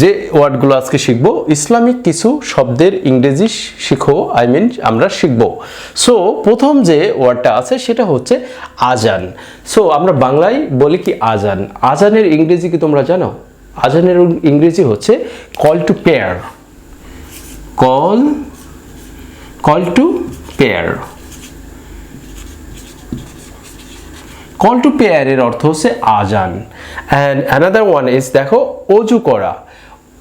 যে ওয়ার্ডগুলো আজকে শিখব, ইসলামিক কিছু শব্দের ইংরেজি শিখো আই মিন আমরা শিখব। সো প্রথম যে ওয়ার্ডটা আছে সেটা হচ্ছে আজান। সো আমরা বাংলায় বলি কি আজান। আজানের ইংরেজি কি তোমরা জানো? আজানের ইংরেজি হচ্ছে call to prayer call call to prayer call to পেয়ারের অর্থ হচ্ছে আজান। অ্যান্ড অ্যানাদার ওয়ান ইজ দেখো, অজু করা।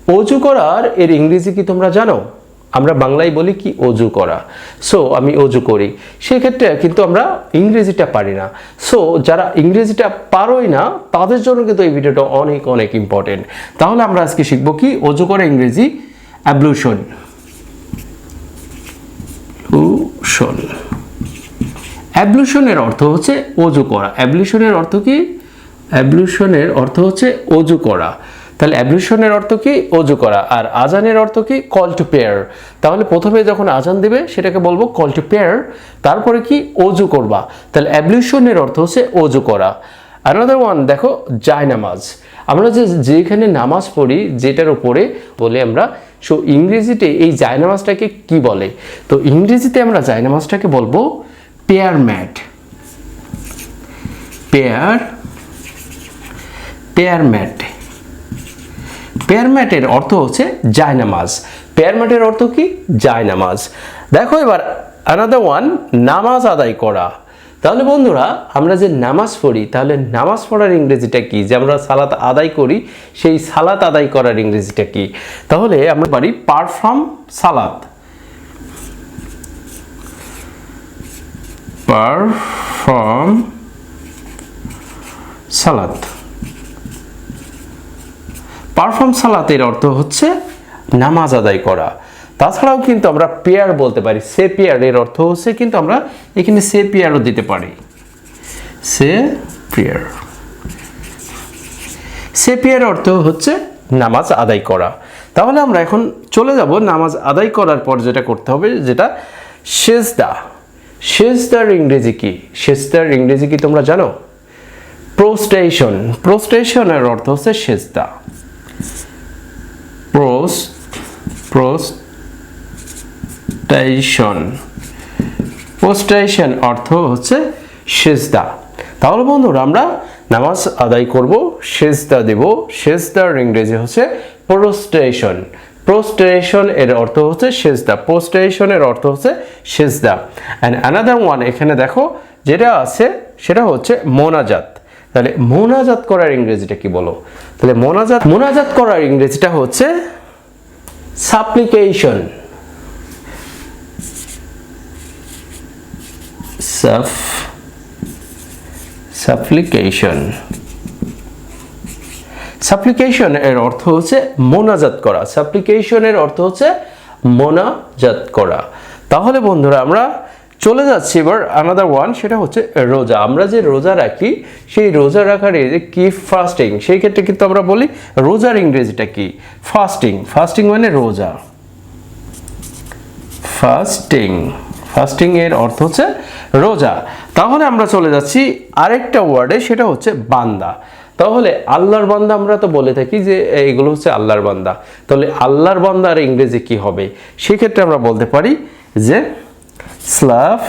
অজু করার এর ইংরেজি কি তোমরা জানো? আমরা বাংলায় বলি কি অজু করা। সো আমি অজু করি। সেক্ষেত্রে কিন্তু আমরা ইংরেজিটা পারি না। সো যারা ইংরেজিটা পারোই না, তাদের জন্য কিন্তু এই ভিডিওটা অনেক অনেক ইম্পর্টেন্ট তাহলে আমরা আজকে শিখব কি অজু করা ইংরেজি অ্যাবলুশন অ্যাবলুশন অ্যাবলুশনের অর্থ হচ্ছে অজু করা। অ্যাবলুশনের অর্থ কি? অ্যাবলুশনের অর্থ হচ্ছে অজু করা। তাহলে অ্যাবলুশনের অর্থ কি? অজু করা। আর আজানের অর্থ কি? কল টু পেয়ার তাহলে প্রথমে যখন আজান দেবে, সেটাকে বলব কল টু পেয়ার তারপরে কি? অজু করবা। তাহলে অ্যাবলুশনের অর্থ হচ্ছে অজু করা। আনাদার ওয়ান দেখো জায়নামাজ আমরা যে যেখানে নামাজ পড়ি, যেটার উপরে বলে আমরা সো ইংরেজিতে এই জায়নামাজটাকে কি বলে? তো ইংরেজিতে আমরা জায়নামাজটাকে বলব prayer mat prayer prayer mat prayer ম্যাটের অর্থ হচ্ছে জায়নামাজ। পেয়ার ম্যাটের অর্থ কি? জায়নামাজ। দেখো এবার আনাদার ওয়ান নামাজ আদায় করা। তাহলে বন্ধুরা, আমরা যে নামাজ পড়ি, তাহলে নামাজ পড়ার ইংরেজিটা কি? যে আমরা সালাত আদায় করি, সেই সালাত আদায় করার ইংরেজিটা কি? তাহলে আমরা পারি পারফর্ম সালাত। পারফর্ম সালাত। পারফর্ম সালাতের অর্থ হচ্ছে নামাজ আদায় করা। তাছাড়াও কিন্তু আমরা পেয়ার বলতে পারি। সে পেয়ারের অর্থ হচ্ছে কিন্তু আমরা এখানে সে পেয়ারও দিতে পারি। সে পেয়ার। সে পেয়ার অর্থ হচ্ছে নামাজ আদায় করা। তাহলে আমরা এখন চলে যাব নামাজ আদায় করার পর যেটা করতে হবে, যেটা সেজদা। সেজদার ইংরেজি কি? সেজদার ইংরেজি কি তোমরা জানো? প্রোস্টেশন। প্রোস্টেশনের অর্থ হচ্ছে সেজদা। প্রোস প্রোস্টেশন প্রোস্টেশন অর্থ হচ্ছে সেজদা। তাহলে বন্ধুরা, আমরা নামাজ আদায় করব, সেজদা দেব। সেজদার ইংরেজি হচ্ছে প্রোস্টেশন প্রোস্টেশন এর অর্থ হচ্ছে সেজদা। প্রোস্টেশনের অর্থ হচ্ছে সেজদা। অ্যান্ড অ্যানাদার ওয়ান এখানে দেখো, যেটা আছে, সেটা হচ্ছে মোনাজাত। তাহলে মোনাজাত করার ইংরেজিটা কি বলো? তাহলে মোনাজাত মোনাজাত করার ইংরেজিটা হচ্ছে সাপ্লিকেশন সাফ সাপ্লিকেশন সাপ্লিকেশন এর অর্থ হচ্ছে মোনাজাত করা। সাপ্লিকেশনের অর্থ হচ্ছে মোনাজাত করা। তাহলে বন্ধুরা আমরা চলে যাচ্ছি এবার আনাদার ওয়ান সেটা হচ্ছে রোজা। আমরা যে রোজা রাখি, সেই রোজা রাখার যে কি ফাস্টিং সেই ক্ষেত্রে কিন্তু আমরা বলি রোজার ইংরেজিটা কি? ফাস্টিং ফাস্টিং মানে রোজা। ফাস্টিং ফাস্টিং এর অর্থ হচ্ছে রোজা। তাহলে আমরা চলে যাচ্ছি আরেকটা ওয়ার্ডে, সেটা হচ্ছে বান্দা। তাহলে আল্লাহর বান্দা আমরা তো বলে থাকি যে এগুলো হচ্ছে আল্লাহর বান্দা। তাহলে আল্লাহর বান্দা আর ইংরেজি কি হবে? সেক্ষেত্রে আমরা বলতে পারি যে slave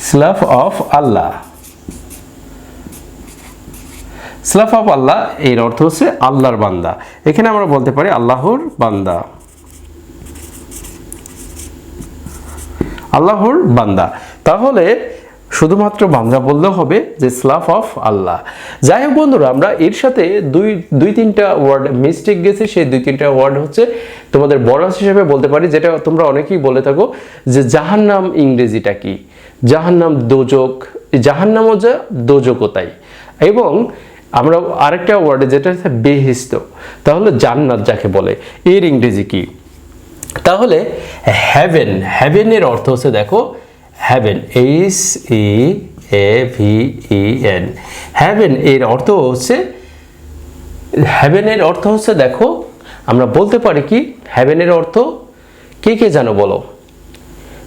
slave of Allah slave of Allah এর অর্থ হচ্ছে আল্লাহর বান্দা। এখানে আমরা বলতে পারি আল্লাহর বান্দা। আল্লাহর বান্দা। তাহলে শুধুমাত্র বান্দা বললেও হবে যে স্লাফ অফ আল্লাহ। যাই হোক বন্ধুরা, আমরা এর সাথে দুই দুই তিনটা ওয়ার্ড মিস্টেক গেছে, সেই দুই তিনটা ওয়ার্ড হচ্ছে তোমাদের বরাস হিসেবে বলতে পারি, যেটা তোমরা অনেকেই বলে থাকো যে জাহান্নাম ইংরেজিটা কি? জাহান্নাম দোজক, জাহান্নামও যা দোজকও তাই। এবং আমরা আরেকটা ওয়ার্ডে যেটা হচ্ছে বেহিস্ত তাহলে জান্নাত যাকে বলে, এর ইংরেজি কি? তাহলে হ্যাভেন হ্যাভেনের অর্থ হচ্ছে দেখো heaven H E A V E N heaven এর অর্থ হচ্ছে হ্যাভেনের অর্থ হচ্ছে, দেখো, আমরা বলতে পারি কি হ্যাভেনের অর্থ কে কে জানো বলো?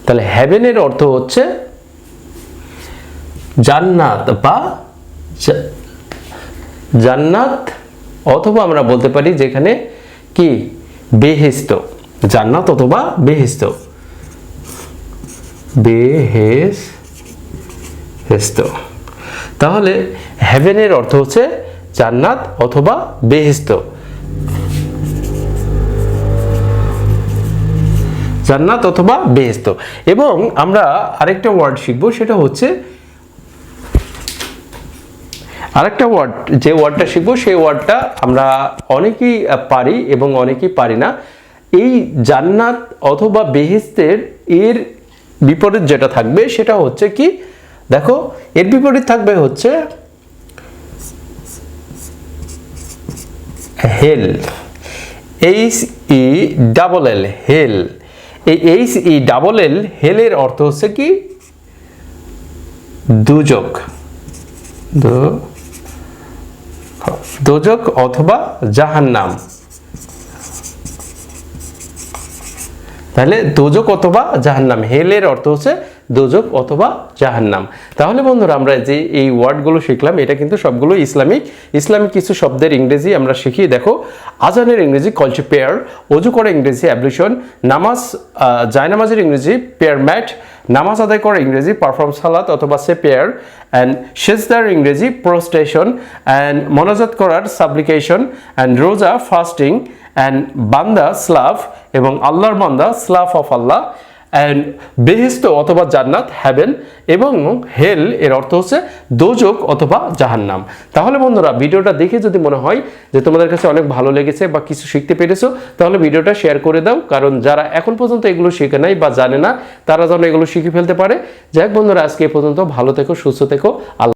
তাহলে হ্যাভেনের অর্থ হচ্ছে জান্নাত বা জান্নাত অথবা আমরা বলতে পারি যেখানে কি বেহেস্ত জান্নাত অথবা বেহেস্ত বেহেস্ত তাহলে হেভেনের অর্থ হচ্ছে জান্নাত অথবা বেহেস্ত। জান্নাত অথবা বেহেস্ত। এবং আমরা আরেকটা ওয়ার্ড শিখব, সেটা হচ্ছে আরেকটা ওয়ার্ড যে ওয়ার্ডটা শিখব, সেই ওয়ার্ডটা আমরা অনেকেই পারি এবং অনেকেই পারি না। এই জান্নাত অথবা বেহেস্তের এর বিপরীত যেটা থাকবে সেটা হচ্ছে কি? দেখো, এর বিপরীত থাকবে হচ্ছে হেল। এইচ ই ডাবল এল হেল। এই এইচ ই ডাবল এল হেলের অর্থ হচ্ছে কি? দুজক দোজক অথবা জাহান্নাম। তাহলে দোজক অথবা জাহান্নাম, হেলের অর্থ হচ্ছে দোজক অথবা জাহান্নাম। তাহলে বন্ধুরা, আমরা যে এই ওয়ার্ডগুলো শিখলাম, এটা কিন্তু সবগুলো ইসলামিক। ইসলামিক কিছু শব্দের ইংরেজি আমরা শিখি দেখো। আজানের ইংরেজি কলচে পেয়ার অজু করে ইংরেজি অ্যাবলিশন নামাজ জায়নামাজের ইংরেজি পেয়ার ম্যাট নামাজ আদায় করা ইংরেজি পারফর্ম সালাত অথবা সে পেয়ার অ্যান্ড সেজদার ইংরেজি প্রোস্টেশন অ্যান্ড মনাজাত করার সাবলিকেশন অ্যান্ড রোজা ফাস্টিং অ্যান্ড বান্দা স্লাভ এবং আল্লাহর বান্দা স্লাফ অফ আল্লাহ অ্যান্ড বেহিস্ত অথবা জান্নাত হ্যাভেন এবং হেল এর অর্থ হচ্ছে দোজক অথবা জাহান্নাম। তাহলে বন্ধুরা, ভিডিওটা দেখে যদি মনে হয় যে তোমাদের কাছে অনেক ভালো লেগেছে বা কিছু শিখতে পেরেছ, তাহলে ভিডিওটা শেয়ার করে দাও। কারণ যারা এখন পর্যন্ত এগুলো শিখে নাই বা জানে না, তারা যেন এগুলো শিখে ফেলতে পারে। যাই বন্ধুরা, আজকে এ পর্যন্ত ভালো থেকো, সুস্থ থেকো, আল্লাহ